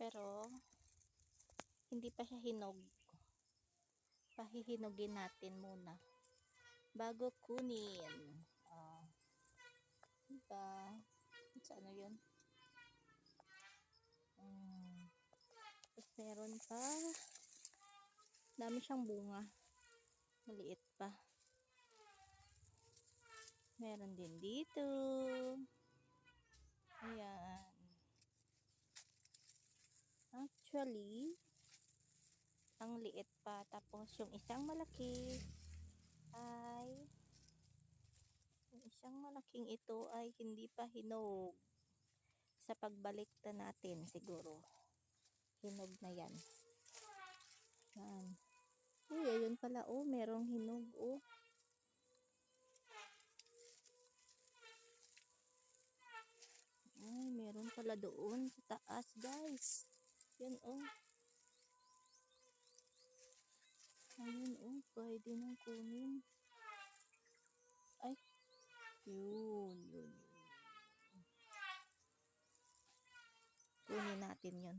Pero, hindi pa siya hinog. Pahihinugin natin muna. Bago kunin. Ah. Diba? Sa ano yun? Hmm. Tapos meron pa. Dami siyang bunga. Maliit pa. Meron din dito. Actually, ang liit pa. Tapos yung isang malaki ay yung isang malaking ito ay hindi pa hinog. Sa pagbalik na natin siguro. Hinog na yan. Yan. Uy, ayun pala. Oh, merong hinog. Oh. Ay, meron pala doon sa taas, guys. Yan oh. Ayun oh, pwede ng kunin. Ay, yun, yun, yun. Kunin natin yun.